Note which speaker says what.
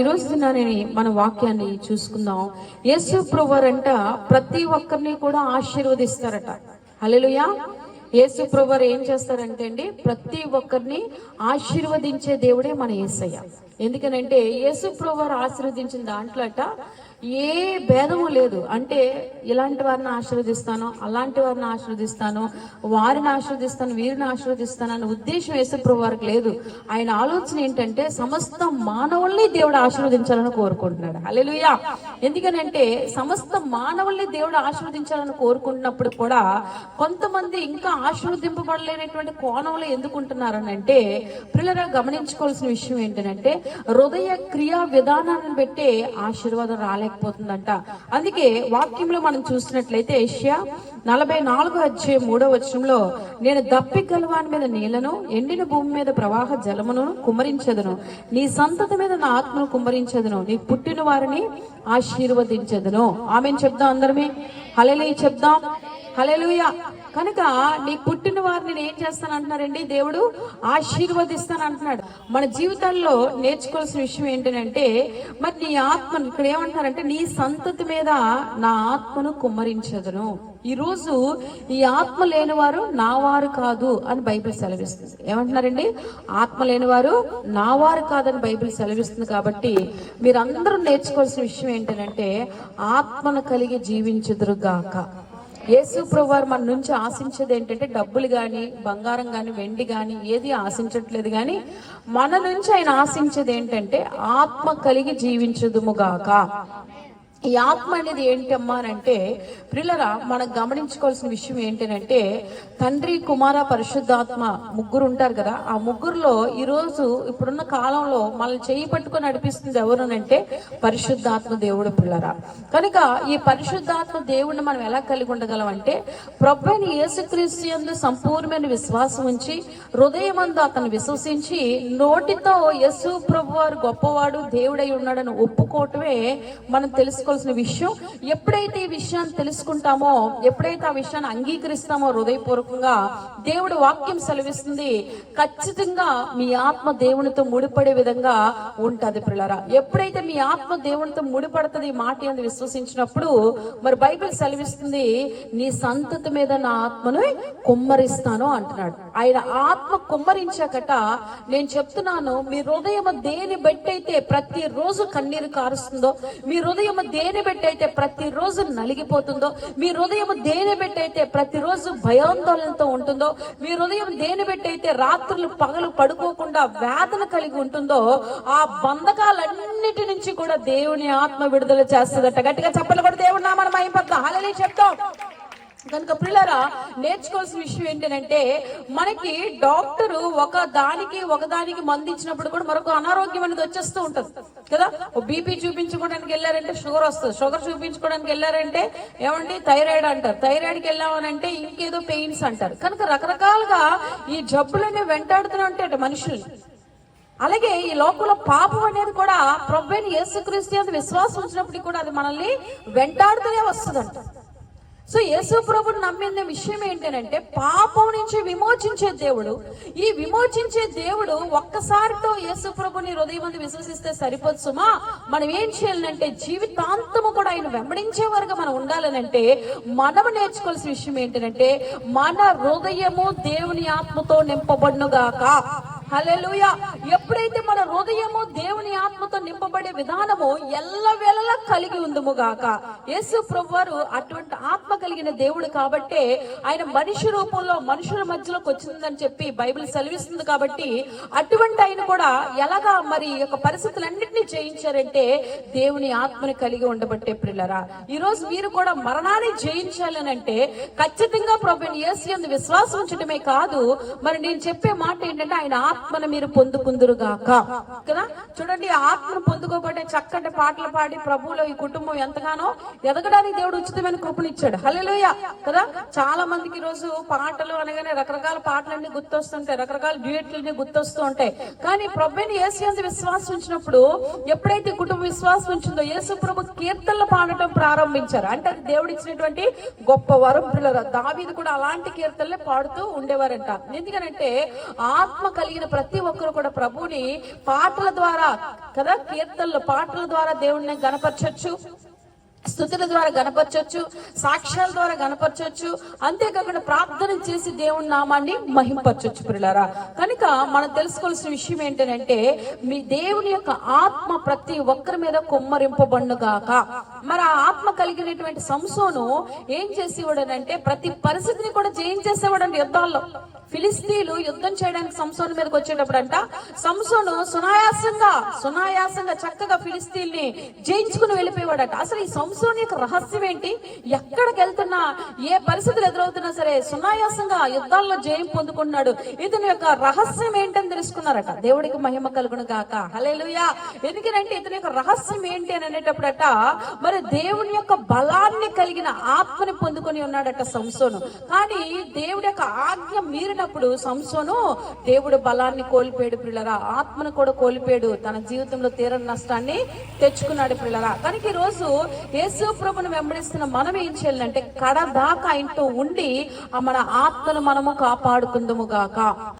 Speaker 1: ఈ మన వాక్యాన్ని చూసుకుందాం. యేసు ప్రభువారంట ప్రతి ఒక్కరిని కూడా ఆశీర్వదిస్తారట. హల్లెలూయా. యేసు ప్రభువారు ఏం చేస్తారంటే అండి ప్రతి ఒక్కరిని ఆశీర్వదించే దేవుడే మన ఏసయ్య ఎందుకనంటే యేసు ప్రభువారు ఆశీర్వదించిన దాంట్లో అట ఏ భేదము లేదు. అంటే ఇలాంటి వారిని ఆశీర్వదిస్తాను అలాంటి వారిని ఆశీర్వదిస్తాను వారిని ఆశీర్వదిస్తాను వీరిని ఆశీర్వదిస్తాను అనే ఉద్దేశం యేసుప్రభు వారికి లేదు. ఆయన ఆలోచన ఏంటంటే సమస్త మానవుల్ని దేవుడు ఆశీర్వదించాలని కోరుకుంటున్నాడు. అలెలుయా ఎందుకనంటే సమస్త మానవుల్ని దేవుడు ఆశీర్వదించాలని కోరుకుంటున్నప్పుడు కూడా కొంతమంది ఇంకా ఆశీర్వదింపబడలేనటువంటి కోణంలో ఎందుకుంటున్నారని అంటే పిల్లరా గమనించుకోవాల్సిన విషయం ఏంటంటే హృదయ క్రియా విధానాన్ని బట్టే ఆశీర్వాదం రాలేకపోతుందంట అందుకే వాక్యంలో మనం చూసినట్లయితే ఏషియా నలభై నాలుగు వచ్చే మూడో వచనంలో నేను దప్పి గలవాని మీద నీళ్ళను ఎండిన భూమి మీద ప్రవాహ జలమును కుమరించదును నీ సంతతి మీద నా ఆత్మను కుమరించదును నీ పుట్టిన వారిని ఆశీర్వదించదును. ఆమె చెప్దాం అందరమే. హలెలు చెప్దాం. హలెలుయా కనుక నీ పుట్టిన వారిని నేను ఏం చేస్తాను అంటున్నారండి దేవుడు ఆశీర్వదిస్తాను అంటున్నాడు మన జీవితాల్లో నేర్చుకోవాల్సిన విషయం ఏంటంటే మరి నీ ఆత్మను ఇక్కడ ఏమంటున్నారంటే నీ సంతతి మీద నా ఆత్మను కుమ్మరించదును. ఈ రోజు ఈ ఆత్మ లేనివారు నా వారు కాదు అని బైబిల్ సెలవిస్తుంది. ఏమంటున్నారండి? ఆత్మ లేనివారు నా వారు కాదని బైబిల్ సెలవిస్తుంది కాబట్టి మీరందరూ నేర్చుకోవాల్సిన విషయం ఏంటంటే ఆత్మను కలిగి జీవించదురుగాక. యేసు ప్రభువారు మన నుంచి ఆశించేది ఏంటంటే డబ్బులు కానీ బంగారం కానీ వెండి కానీ ఏది ఆశించట్లేదు కానీ మన నుంచి ఆయన ఆశించేది ఏంటంటే ఆత్మ కలిగి జీవించుదుముగాక ఈ ఆత్మ అనేది ఏంటమ్మా అని అంటే ప్రిల్లరా మనం గమనించుకోవాల్సిన విషయం ఏంటంటే తండ్రి కుమార పరిశుద్ధాత్మ ముగ్గురు ఉంటారు కదా ఆ ముగ్గురులో ఈరోజు ఇప్పుడున్న కాలంలో మనల్ని చేయి పట్టుకొని నడిపిస్తుంది ఎవరునంటే పరిశుద్ధాత్మ దేవుడు పిల్లరా కనుక ఈ పరిశుద్ధాత్మ దేవుడిని మనం ఎలా కలిగి ఉండగలం అంటే ప్రభుని యేసుక్రీస్తు యందు సంపూర్ణమైన విశ్వాసం ఉంచి హృదయమందు అతను విశ్వసించి నోటితో యేసు ప్రభు వారు గొప్పవాడు దేవుడై ఉన్నాడని ఒప్పుకోవటమే మనం తెలుసుకోవాల్సిన విషయం ఎప్పుడైతే ఈ విషయాన్ని తెలుసుకుంటామో ఎప్పుడైతే ఆ విషయాన్ని అంగీకరిస్తామో హృదయపూర్వకంగా దేవుడు వాక్యం సెలవిస్తుంది ఖచ్చితంగా మీ ఆత్మ దేవునితో ముడిపడే విధంగా ఉంటుంది పిల్లరా. ఎప్పుడైతే మీ ఆత్మ దేవునితో ముడిపడుతుంది మాట అని విశ్వసించినప్పుడు మరి బైబిల్ సెలవిస్తుంది నీ సంతతి మీద నా ఆత్మను కుమ్మరిస్తాను అంటున్నాడు. ఆయన ఆత్మ కుమ్మరించాకట నేను చెప్తున్నాను మీ హృదయం దేని బట్టి అయితే ప్రతి రోజు కన్నీరు కారుస్తుందో మీ హృదయం దేని బట్టి ప్రతిరోజు నలిగిపోతుందో మీ హృదయం దేని బట్టి ప్రతిరోజు భయాందోళనతో ఉంటుందో మీ హృదయం దేని బట్టి రాత్రులు పగలు పడుకోకుండా వేదన కలిగి ఉంటుందో ఆ బంధకాలన్నిటి నుంచి కూడా దేవుని ఆత్మ విడుదల చేస్తుందట. గట్టిగా చెప్పలు కూడా దేవుడు నామని మైపద్దాం అలా చెప్తాం. కనుక పిల్లరా నేర్చుకోవాల్సిన విషయం ఏంటంటే మనకి డాక్టర్ ఒక దానికి ఒక దానికి మందు ఇచ్చినప్పుడు కూడా మరొక అనారోగ్యం అనేది వచ్చేస్తూ ఉంటుంది. కదా? బీపీ చూపించుకోవడానికి వెళ్ళారంటే షుగర్ వస్తుంది. షుగర్ చూపించుకోవడానికి వెళ్ళారంటే ఏమండి? థైరాయిడ్ అంటారు. థైరాయిడ్కి వెళ్ళామనంటే ఇంకేదో పెయిన్స్ అంటారు. కనుక రకరకాలుగా ఈ జబ్బులనే వెంటాడుతూనే ఉంటాయి మనుషులు అలాగే ఈ లోపల పాపం అనేది కూడా ప్రభుని యేసుక్రీస్తు అందు విశ్వాసం వచ్చినప్పటికీ కూడా అది మనల్ని వెంటాడుతూనే వస్తుందంట. సో యేసు ప్రభుని నమ్మిన విషయం ఏంటంటే పాపం నుంచి విమోచించే దేవుడు ఈ విమోచించే దేవుడు ఒక్కసారితో యేసు ప్రభుని హృదయం మంది విశ్వసిస్తే సరిపోదు సుమా మనం ఏం చేయాలంటే జీవితాంతము కూడా ఆయన వెంబడించే వరకు మనం ఉండాలనంటే మనం నేర్చుకోవాల్సిన విషయం ఏంటంటే మన హృదయము దేవుని ఆత్మతో నింపబడునుగాక. హల్లెలూయా ఎప్పుడైతే హృదయము దేవుని ఆత్మతో నింపబడే విధానము ఎల్ల ఎల్లవేళలా కలిగి ఉందము గాక. యేసు ప్రభువారు అటువంటి ఆత్మ కలిగిన దేవుడు కాబట్టే ఆయన మనిషి రూపంలో మనుషుల మధ్యలోకి వచ్చిందని చెప్పి బైబిల్ సెలవిస్తుంది కాబట్టి అటువంటి ఆయన కూడా ఎలాగా మరి ఈ యొక్క పరిస్థితులన్నింటినీ జయించారంటే దేవుని ఆత్మని కలిగి ఉండబట్టే పిల్లరా ఈ రోజు మీరు కూడా మరణాన్ని జయించాలని అంటే ఖచ్చితంగా ప్రభుని యేసు అందు విశ్వాసం ఉంచడమే కాదు. మరి నేను చెప్పే మాట ఏంటంటే ఆయన ఆత్మను మీరు పొందుకుందురుగాక కదా? చూడండి ఆత్మను పొందుకోబట్టే చక్కటి పాటలు పాడి ప్రభువులో ఈ కుటుంబం ఎంతగానో ఎదగడానికి దేవుడు ఉచితమైన కృపనిచ్చాడు. హల్లెలూయ! కదా? చాలా మందికి రోజు పాటలు అనగానే రకరకాల పాటలన్నీ గుర్తొస్తుంటాయి రకరకాల డ్యూయట్లన్నీ గుర్తొస్తూ ఉంటాయి. కానీ ప్రభుని యేసు అంత విశ్వాసం ఉంచినప్పుడు ఎప్పుడైతే కుటుంబ విశ్వాసం ఉంచిందో యేసు ప్రభు కీర్తనలు పాడటం ప్రారంభించారు. అంటే అది దేవుడు ఇచ్చినటువంటి గొప్ప వరం పిల్లలు. దావీది కూడా అలాంటి కీర్తనలే పాడుతూ ఉండేవారంట. ఎందుకనంటే ఆత్మ కలిగిన ప్రతి ఒక్కరు కూడా ప్రభుని పాటల ద్వారా కదా కీర్తనలు పాటల ద్వారా దేవుడిని గనపరచొచ్చు స్థుతుల ద్వారా గనపరచొచ్చు సాక్ష్యాల ద్వారా గనపరచొచ్చు అంతేకాకుండా ప్రార్థన చేసి దేవుని నామాన్ని మహింపరచొచ్చు పిల్లరా కనుక మనం తెలుసుకోవాల్సిన విషయం ఏంటంటే మీ దేవుని యొక్క ఆత్మ ప్రతి ఒక్కరి మీద కుమ్మరింపబడుగాక మరి ఆ ఆత్మ కలిగినటువంటి సంసోను ఏం చేసేవాడనంటే ప్రతి పరిస్థితిని కూడా జయించేసేవాడండి యుద్ధాల్లో. ఫిలిస్తీన్లు యుద్ధం చేయడానికి సంసోన్ మీదకి వచ్చేటప్పుడు అంట సంసోను సునాయాసంగా సునాయాసంగా చక్కగా ఫిలిస్తీన్ని జయించుకుని వెళ్ళిపోయేవాడట. అసలు ఈ సంసోన్ యొక్క రహస్యం ఏంటి? ఎక్కడికి వెళ్తున్నా ఏ పరిస్థితులు ఎదురవుతున్నా సరే సునాయాసంగా యుద్ధాల్లో జయం పొందుకున్నాడు. ఇతని యొక్క రహస్యం ఏంటని తెలుసుకున్నారట. దేవుడికి మహిమ కలుగును గాక. హలేలుయా ఎందుకంటే ఇతని యొక్క రహస్యం ఏంటి అని అనేటప్పుడట మరి దేవుని యొక్క బలాన్ని కలిగిన ఆత్మని పొందుకొని ఉన్నాడట సంసోను. కానీ దేవుడి యొక్క ఆజ్ఞ వెళ్ళినప్పుడు సంసోను దేవుడు బలాన్ని కోల్పోయాడు పిల్లరా ఆత్మను కూడా కోల్పోయాడు. తన జీవితంలో తీరని నష్టాన్ని తెచ్చుకున్నాడు పిల్లరా కనుక ఈరోజు రోజు యేసు ప్రభును వెంబడిస్తున్న మనం ఏం చేయాలంటే కడదాకా ఆయనతో ఉండి ఆ మన ఆత్మను మనము కాపాడుకుందాము గాక.